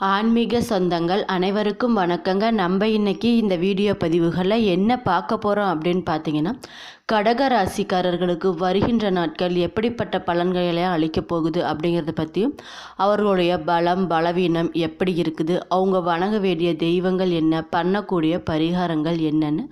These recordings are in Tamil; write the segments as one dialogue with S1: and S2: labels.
S1: ஆன்மீக சொந்தங்கள் அனைவருக்கும் வணக்கங்க. நம்ம இன்றைக்கி இந்த வீடியோ பதிவுகளில் என்ன பார்க்க போகிறோம் அப்படின்னு பார்த்தீங்கன்னா கடக ராசிக்காரர்களுக்கு வருகின்ற நாட்கள் எப்படிப்பட்ட பலன்களை அளிக்கப் போகுது அப்படிங்கிறத பற்றியும் அவர்களுடைய பலம் பலவீனம் எப்படி இருக்குது அவங்க வணங்க வேண்டிய தெய்வங்கள் என்ன பண்ணக்கூடிய பரிகாரங்கள் என்னென்னு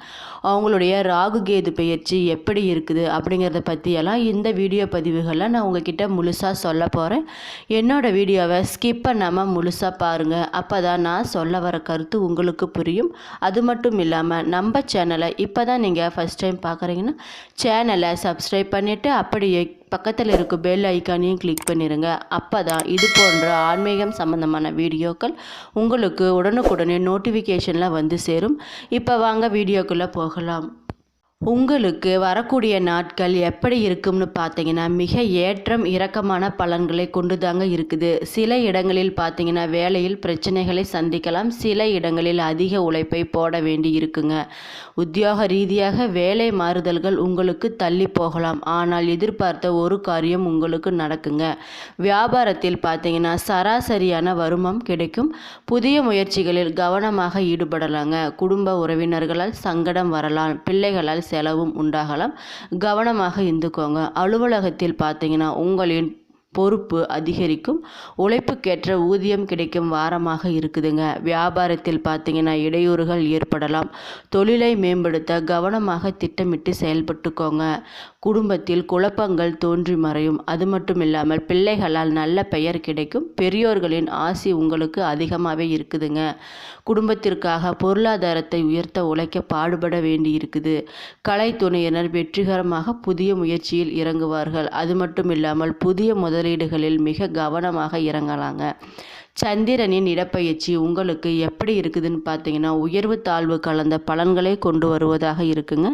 S1: அவங்களுடைய ராகு கேது பெயர்ச்சி எப்படி இருக்குது அப்படிங்கிறத பற்றியெல்லாம் இந்த வீடியோ பதிவுகளில் நான் உங்ககிட்ட முழுசாக சொல்ல போகிறேன் என்னோட வீடியோவை ஸ்கிப் பண்ணாமல் முழுசாக பாருங்கள் அப்போ தான் நான் சொல்ல வர கருத்து உங்களுக்கு புரியும். அது மட்டும் இல்லாமல் நம்ம சேனலை இப்போ தான் நீங்கள் ஃபஸ்ட் டைம் பார்க்குறீங்கன்னா சேனலை சப்ஸ்கிரைப் பண்ணிவிட்டு அப்படியே பக்கத்தில் இருக்க பெல் ஐக்கானையும் கிளிக் பண்ணிடுங்க அப்போ தான் இது போன்ற ஆன்மீகம் சம்மந்தமான வீடியோக்கள் உங்களுக்கு உடனுக்குடனே நோட்டிஃபிகேஷனில் வந்து சேரும். இப்போ வாங்க வீடியோக்குள்ளே போகலாம். உங்களுக்கு வரக்கூடிய நாட்கள் எப்படி இருக்கும்னு பார்த்தீங்கன்னா மிக ஏற்றம் இறக்கமான பலன்களை கொண்டு தாங்க இருக்குது. சில இடங்களில் பார்த்தீங்கன்னா வேலையில் பிரச்சனைகளை சந்திக்கலாம். சில இடங்களில் அதிக உழைப்பை போட வேண்டி இருக்குங்க. உத்தியோக ரீதியாக வேலை மாறுதல்கள் உங்களுக்கு தள்ளி போகலாம். ஆனால் எதிர்பார்த்த ஒரு காரியம் உங்களுக்கு நடக்குங்க. வியாபாரத்தில் பார்த்தீங்கன்னா சராசரியான வருமம் கிடைக்கும். புதிய முயற்சிகளில் கவனமாக ஈடுபடலாங்க. குடும்ப உறவினர்களால் சங்கடம் வரலாம். பிள்ளைகளால் செலவும் உண்டாகலாம். கவனமாக இருந்துக்கோங்க. அலுவலகத்தில் பார்த்தீங்கன்னா உங்களின் பொறுப்பு அதிகரிக்கும். உழைப்புக்கேற்ற ஊதியம் கிடைக்கும் வாரமாக இருக்குதுங்க. வியாபாரத்தில் பார்த்தீங்கன்னா இடையூறுகள் ஏற்படலாம். தொழிலை மேம்படுத்த கவனமாக திட்டமிட்டு செயல்பட்டுக்கோங்க. குடும்பத்தில் குழப்பங்கள் தோன்றி மறையும். அது மட்டும் இல்லாமல் பிள்ளைகளால் நல்ல பெயர் கிடைக்கும். பெரியோர்களின் ஆசி உங்களுக்கு அதிகமாகவே இருக்குதுங்க. குடும்பத்திற்காக பொருளாதாரத்தை உயர்த்த உழைக்க பாடுபட வேண்டி இருக்குது கலைத்துணையினர் வெற்றிகரமாக புதிய முயற்சியில் இறங்குவார்கள். அது மட்டும் இல்லாமல் புதிய முதலீடுகளில் மிக கவனமாக இறங்கலாங்க. சந்திரனின் இடப்பயிற்சி உங்களுக்கு எப்படி இருக்குதுன்னு பார்த்தீங்கன்னா உயர்வு தாழ்வு கலந்த பலன்களை கொண்டு வருவதாக இருக்குங்க.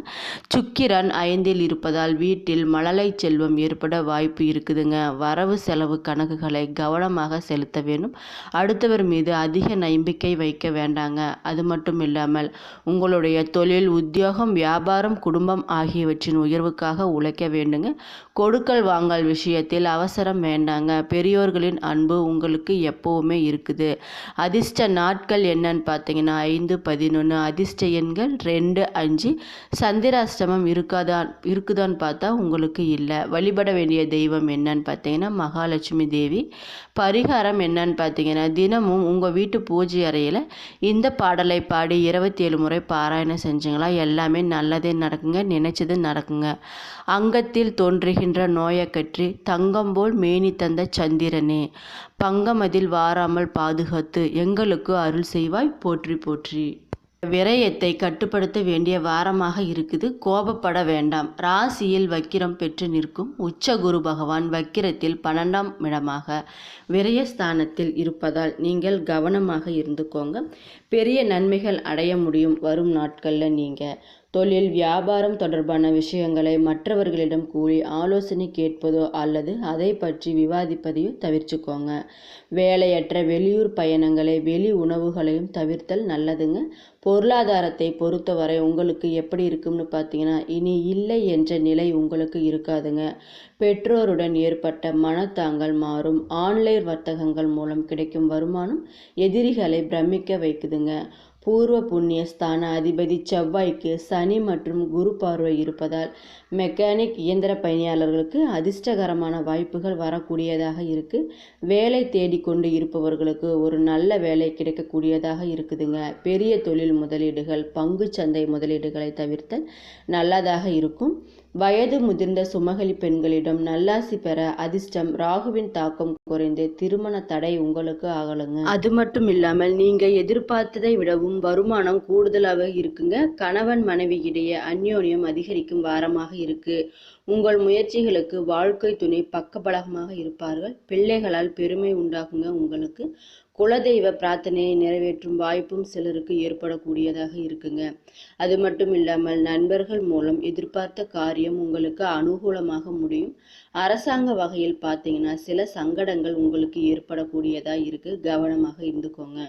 S1: சுக்கிரன் ஐந்தில் இருப்பதால் வீட்டில் மழலை செல்வம் ஏற்பட வாய்ப்பு இருக்குதுங்க. வரவு செலவு கணக்குகளை கவனமாக செலுத்த வேண்டும். அடுத்தவர் மீது அதிக நம்பிக்கை வைக்க வேண்டாங்க. அது மட்டும் இல்லாமல் உங்களுடைய தொழில் உத்தியோகம் வியாபாரம் குடும்பம் ஆகியவற்றின் உயர்வுக்காக உழைக்க வேண்டுங்க. கொடுக்கல் வாங்கல் விஷயத்தில் அவசரம் வேண்டாங்க. பெரியோர்களின் அன்பு உங்களுக்கு எப்போவுமே எப்பவுமே இருக்குது. அதிர்ஷ்ட நாட்கள் என்னன்னு பார்த்தீங்கன்னா ஐந்து பதினொன்று அதிர்ஷ்ட எண்கள் ரெண்டு அஞ்சு. சந்திராஷ்டமம் இருக்காதான் இருக்குதான்னு பார்த்தா உங்களுக்கு இல்லை. வழிபட வேண்டிய தெய்வம் என்னன்னு பார்த்தீங்கன்னா மகாலட்சுமி தேவி. பரிகாரம் என்னன்னு பார்த்தீங்கன்னா தினமும் உங்கள் வீட்டு பூஜை அறையில் இந்த பாடலை பாடி இருபத்தி ஏழு முறை பாராயணம் செஞ்சுங்களா? எல்லாமே நல்லதே நடக்குங்க நினைச்சது நடக்குங்க. அங்கத்தில் தோன்றுகின்ற நோயக்கற்றி தங்கம் போல் மேனி தந்த சந்திரனே. பங்கமதில் வாராமல் பாதுகாத்து எங்களுக்கு அருள் செய்வாய். போற்றி போற்றி. விரயத்தை கட்டுப்படுத்த வேண்டிய வாரமாக இருக்குது. கோபப்பட வேண்டாம். ராசியில் வக்கிரம் பெற்று நிற்கும் உச்ச குரு பகவான் வக்கிரத்தில் பன்னெண்டாம் இடமாக விரயஸ்தானத்தில் இருப்பதால் நீங்கள் கவனமாக இருந்துக்கோங்க. பெரிய நன்மைகள் அடைய முடியும். வரும் நாட்களில் நீங்கள் தொழில் வியாபாரம் தொடர்பான விஷயங்களை மற்றவர்களிடம் கூறி ஆலோசனை கேட்பதோ அல்லது அதை பற்றி விவாதிப்பதையோ தவிர்த்துக்கோங்க. வேலையற்ற வெளியூர் பயணங்களை வெளி உணவுகளையும் தவிர்த்தல் நல்லதுங்க. பொருளாதாரத்தை பொறுத்தவரை உங்களுக்கு எப்படி இருக்கும்னு பார்த்தீங்கன்னா இனி இல்லை என்ற நிலை உங்களுக்கு இருக்காதுங்க. பெற்றோருடன் ஏற்பட்ட மனத்தாங்கள் மாறும். ஆன்லைன் வர்த்தகங்கள் மூலம் கிடைக்கும் வருமானம் எதிரிகளை பிரமிக்க வைக்குதுங்க. பூர்வ புண்ணிய ஸ்தான அதிபதி செவ்வாய்க்கு சனி மற்றும் குரு பார்வை இருப்பதால் மெக்கானிக் இயந்திர பயணியாளர்களுக்கு அதிர்ஷ்டகரமான வாய்ப்புகள் வரக்கூடியதாக இருக்குது வேலை தேடிக்கொண்டு இருப்பவர்களுக்கு ஒரு நல்ல வேலை கிடைக்கக்கூடியதாக இருக்குதுங்க. பெரிய தொழில் முதலீடுகள் பங்கு சந்தை முதலீடுகளை தவிர்த்தல் நல்லதாக இருக்கும். வயது முதிர்ந்த சுமகலி பெண்களிடம் நல்லாசி பெற அதிர்ஷ்டம் ராகுவின் தாக்கம் குறைந்து திருமண தடை உங்களுக்கு ஆகலுங்க அது மட்டும் இல்லாமல் நீங்க எதிர்பார்த்ததை விடவும் வருமானம் கூடுதலாக இருக்குங்க. கணவன் மனைவி இடையே அந்யோன்யம் அதிகரிக்கும் வாரமாக இருக்கு. உங்கள் முயற்சிகளுக்கு வாழ்க்கை துணை பக்கபலகமாக இருப்பார்கள். பிள்ளைகளால் பெருமை உண்டாகுங்க உங்களுக்கு. குலதெய்வ பிரார்த்தனையை நிறைவேற்றும் வாய்ப்பும் சிலருக்கு ஏற்படக்கூடியதாக இருக்குங்க. அது மட்டும் இல்லாமல் நண்பர்கள் மூலம் எதிர்பார்த்த காரியம் உங்களுக்கு அனுகூலமாக முடியும். அரசாங்க வகையில் பார்த்தீங்கன்னா சில சங்கடங்கள் உங்களுக்கு ஏற்படக்கூடியதாக இருக்கு. கவனமாக இருந்துக்கோங்க.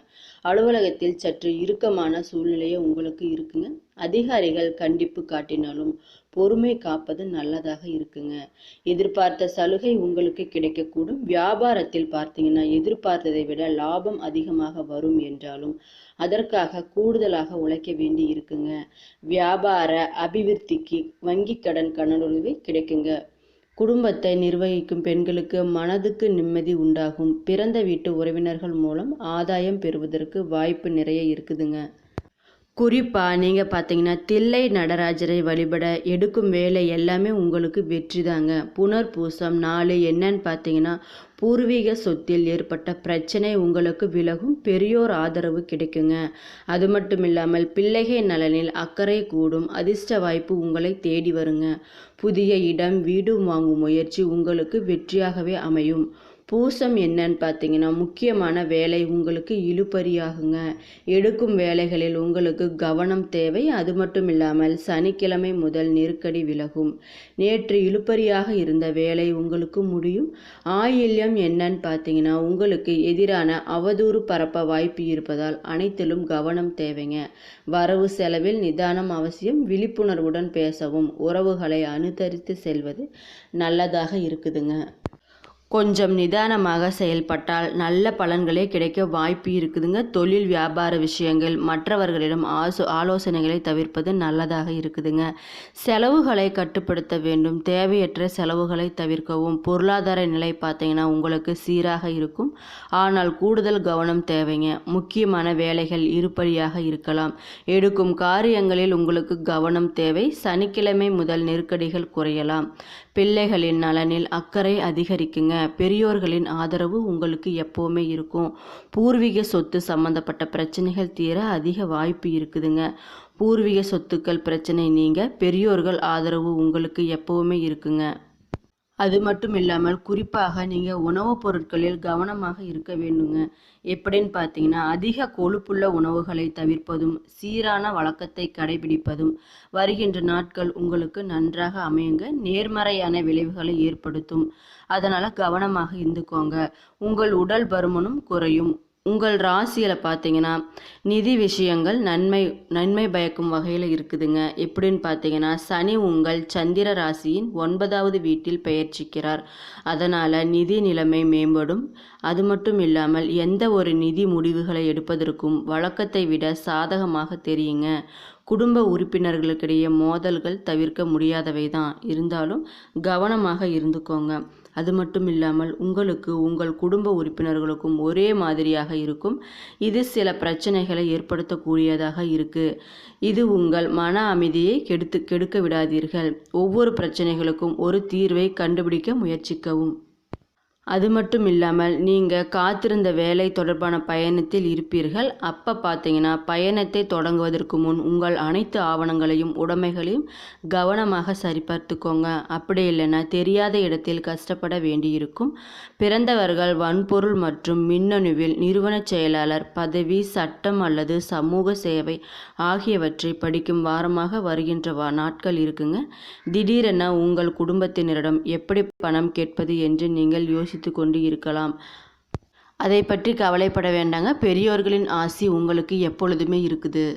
S1: அலுவலகத்தில் சற்று இறுக்கமான சூழ்நிலையே உங்களுக்கு இருக்குங்க. அதிகாரிகள் கண்டிப்பு காட்டினாலும் பொறுமை காப்பது நல்லதாக இருக்குங்க. எதிர்பார்த்த சலுகை உங்களுக்கு கிடைக்கக்கூடும். வியாபாரத்தில் பார்த்தீங்கன்னா எதிர்பார்த்ததை விட லாபம் அதிகமாக வரும் என்றாலும் அதற்காக கூடுதலாக உழைக்க வேண்டி இருக்குங்க. வியாபார அபிவிருத்திக்கு வங்கி கடன் கடனுதவி கிடைக்குங்க. குடும்பத்தை நிர்வகிக்கும் பெண்களுக்கு மனதுக்கு நிம்மதி உண்டாகும். பிறந்த வீட்டு உறவினர்கள் மூலம் ஆதாயம் பெறுவதற்கு வாய்ப்பு நிறைய இருக்குதுங்க. குறிப்பாக நீங்கள் பார்த்தீங்கன்னா தில்லை நடராஜரை வழிபட எடுக்கும் வேலை எல்லாமே உங்களுக்கு வெற்றி தாங்க. புனர்பூசம் நாலு என்னன்னு பார்த்தீங்கன்னா பூர்வீக சொத்தில் ஏற்பட்ட பிரச்சனை உங்களுக்கு விலகும் பெரியோர் ஆதரவு கிடைக்குங்க. அது மட்டும் இல்லாமல் பிள்ளைகை நலனில் அக்கறை கூடும் அதிர்ஷ்ட வாய்ப்பு உங்களை தேடி வருங்க. புதிய இடம் வீடு வாங்கும் முயற்சி உங்களுக்கு வெற்றியாகவே அமையும். பூசம் என்னன்னு பார்த்தீங்கன்னா முக்கியமான வேலை உங்களுக்கு இழுபறியாகுங்க. எடுக்கும் வேலைகளில் உங்களுக்கு கவனம் தேவை. அது மட்டும் இல்லாமல் சனிக்கிழமை முதல் நெருக்கடி விலகும். நேற்று இழுபறியாக இருந்த வேலை உங்களுக்கு முடியும். ஆயில்யம் என்னன்னு பார்த்தீங்கன்னா உங்களுக்கு எதிரான அவதூறு பரப்ப வாய்ப்பு இருப்பதால் அனைத்திலும் கவனம் தேவைங்க. வரவு செலவில் நிதானம் அவசியம். விழிப்புணர்வுடன் பேசவும். உறவுகளை அனுசரித்து செல்வது நல்லதாக இருக்குதுங்க. கொஞ்சம் நிதானமாக செயல்பட்டால் நல்ல பலன்களே கிடைக்க வாய்ப்பு இருக்குதுங்க. தொழில் வியாபார விஷயங்கள் மற்றவர்களிடம் ஆசோ ஆலோசனைகளை தவிர்ப்பது நல்லதாக இருக்குதுங்க. செலவுகளை கட்டுப்படுத்த வேண்டும். தேவையற்ற செலவுகளை தவிர்க்கவும். பொருளாதார நிலை பார்த்தீங்கன்னா உங்களுக்கு சீராக இருக்கும். ஆனால் கூடுதல் கவனம் தேவைங்க. முக்கியமான வேலைகள் இருப்படியாக இருக்கலாம். எடுக்கும் காரியங்களில் உங்களுக்கு கவனம் தேவை. சனிக்கிழமை முதல் நெருக்கடிகள் குறையலாம். பிள்ளைகளின் நலனில் அக்கறை அதிகரிக்குங்க. பெரியோர்களின் ஆதரவு உங்களுக்கு எப்போவுமே இருக்கும். பூர்வீக சொத்து சம்மந்தப்பட்ட பிரச்சனைகள் தீர அதிக வாய்ப்பு இருக்குதுங்க. பூர்வீக சொத்துக்கள் பிரச்சனை நீங்க பெரியோர்கள் ஆதரவு உங்களுக்கு எப்போவுமே இருக்குங்க. அது மட்டும் இல்லாமல் குறிப்பாக நீங்கள் உணவுப் பொருட்களில் கவனமாக இருக்க வேண்டுங்க. எப்படின்னு பார்த்தீங்கன்னா அதிக கொழுப்புள்ள உணவுகளை தவிர்ப்பதும் சீரான வழக்கத்தை கடைபிடிப்பதும் வருகின்ற நாட்கள் உங்களுக்கு நன்றாக அமையுங்க. நேர்மறையான விளைவுகளை ஏற்படுத்தும். அதனால் கவனமாக இருந்துக்கோங்க. உங்கள் உடல் பருமனும் குறையும். உங்கள் ராசியில் பார்த்தீங்கன்னா நிதி விஷயங்கள் நன்மை நன்மை பயக்கும் வகையில் இருக்குதுங்க. எப்படின்னு பார்த்தீங்கன்னா சனி உங்கள் சந்திர ராசியின் ஒன்பதாவது வீட்டில் பெயர்ச்சிக்கிறார். அதனால் நிதி நிலைமை மேம்படும். அது மட்டும் இல்லாமல் எந்த ஒரு நிதி முடிவுகளை எடுப்பதற்கும் வழக்கத்தை விட சாதகமாக தெரியுங்க. குடும்ப உறுப்பினர்களுக்கிடையே மோதல்கள் தவிர்க்க முடியாதவை தான் இருந்தாலும் கவனமாக இருந்துக்கோங்க. அது மட்டும் இல்லாமல் உங்களுக்கு உங்கள் குடும்ப உறுப்பினர்களுக்கும் ஒரே மாதிரியாக இருக்கும். இது சில பிரச்சனைகளை ஏற்படுத்தக்கூடியதாக இருக்குது இது உங்கள் மன அமைதியை கெடுத்து கெடுக்க விடாதீர்கள். ஒவ்வொரு பிரச்சனைகளுக்கும் ஒரு தீர்வை கண்டுபிடிக்க முயற்சிக்கவும். அது மட்டும் இல்லாமல் நீங்கள் காத்திருந்த வேலை தொடர்பான பயணத்தில் இருப்பீர்கள். அப்போ பார்த்தீங்கன்னா பயணத்தை தொடங்குவதற்கு முன் உங்கள் அனைத்து ஆவணங்களையும் உடைமைகளையும் கவனமாக சரிபார்த்துக்கோங்க. அப்படி இல்லைன்னா தெரியாத இடத்தில் கஷ்டப்பட வேண்டியிருக்கும். பிறந்தவர்கள் வன்பொருள் மற்றும் மின்னணுவில் நிறுவன செயலாளர் பதவி சட்டம் அல்லது சமூக சேவை ஆகியவற்றை படிக்கும் வாரமாக வருகின்ற நாட்கள் இருக்குங்க. திடீரென உங்கள் குடும்பத்தினரிடம் எப்படி பணம் கேட்பது என்று நீங்கள் யோசி யோசித்து கொண்டு இருக்கலாம். அதை பற்றி கவலைப்பட வேண்டாங்க. பெரியோர்களின் ஆசி உங்களுக்கு எப்பொழுதுமே இருக்குது.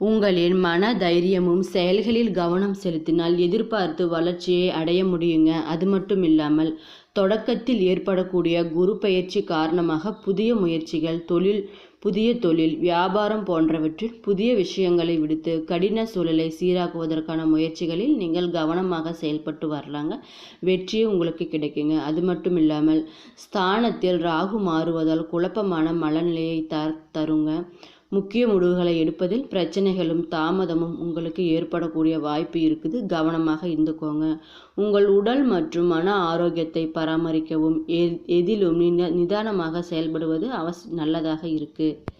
S1: உங்களின் மன தைரியமும் செயல்களில் கவனம் செலுத்தினால் எதிர்பார்த்து வளர்ச்சியை அடைய முடியுங்க. அது மட்டும் இல்லாமல் தொடக்கத்தில் ஏற்படக்கூடிய குரு பயிற்சி காரணமாக புதிய முயற்சிகள் தொழில் புதிய தொழில் வியாபாரம் போன்றவற்றில் புதிய விஷயங்களை விடுத்து கடின சூழலை சீராக்குவதற்கான முயற்சிகளில் நீங்கள் கவனமாக செயல்பட்டு வரலாங்க. வெற்றியும் உங்களுக்கு கிடைக்குங்க. அது மட்டும் இல்லாமல் ஸ்தானத்தில் ராகு மாறுவதால் குழப்பமான மனநிலையை த தருங்க. முக்கிய முடிவுகளை எடுப்பதில் பிரச்சனைகளும் தாமதமும் உங்களுக்கு ஏற்படக்கூடிய வாய்ப்பு இருக்குது. கவனமாக இருந்துக்கோங்க. உங்கள் உடல் மற்றும் மன ஆரோக்கியத்தை பராமரிக்கவும். எதிலும் நிதானமாக செயல்படுவது அவசி நல்லதாக இருக்குது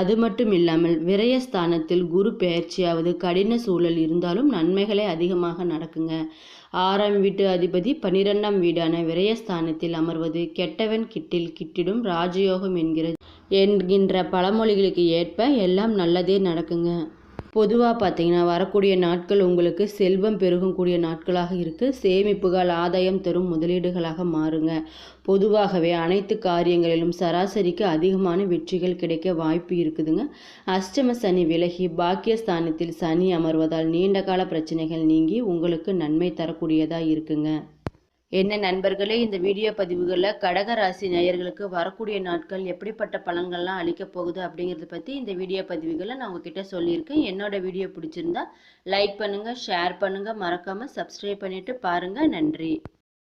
S1: அது மட்டும் இல்லாமல் விரயஸ்தானத்தில் குரு பெயர்ச்சியாவது கடின சூழல் இருந்தாலும் நன்மைகளே அதிகமாக நடக்குங்க. ஆறாம் வீட்டு அதிபதி பனிரெண்டாம் வீடான விரயஸ்தானத்தில் அமர்வது கெட்டவன் கிட்டில் கிட்டிடும் ராஜயோகம் என்கிற என்கின்ற பழமொழிகளுக்கு ஏற்ப எல்லாம் நல்லதே நடக்குங்க. பொதுவாக பார்த்தீங்கன்னா வரக்கூடிய நாட்கள் உங்களுக்கு செல்வம் பெருகக்கூடிய நாட்களாக இருக்குது சேமிப்புகள் ஆதாயம் தரும் முதலீடுகளாக மாறுங்க. பொதுவாகவே அனைத்து காரியங்களிலும் சராசரிக்கு அதிகமான வெற்றிகள் கிடைக்க வாய்ப்பு இருக்குதுங்க. அஷ்டம சனி விலகி பாக்கியஸ்தானத்தில் சனி அமர்வதால் நீண்டகால பிரச்சனைகள் நீங்கி உங்களுக்கு நன்மை தரக்கூடியதாக இருக்குங்க. என்ன நண்பர்களே இந்த வீடியோ பதிவுகளில் கடக ராசி நேயர்களுக்கு வரக்கூடிய நாட்கள் எப்படிப்பட்ட பலன்கள்லாம் அளிக்க போகுது அப்படிங்கிறத பற்றி இந்த வீடியோ பதிவுகளை நான் உங்ககிட்ட சொல்லியிருக்கேன். என்னோட வீடியோ பிடிச்சிருந்தா லைக் பண்ணுங்கள் ஷேர் பண்ணுங்கள் மறக்காமல் சப்ஸ்கிரைப் பண்ணிவிட்டு பாருங்கள் நன்றி.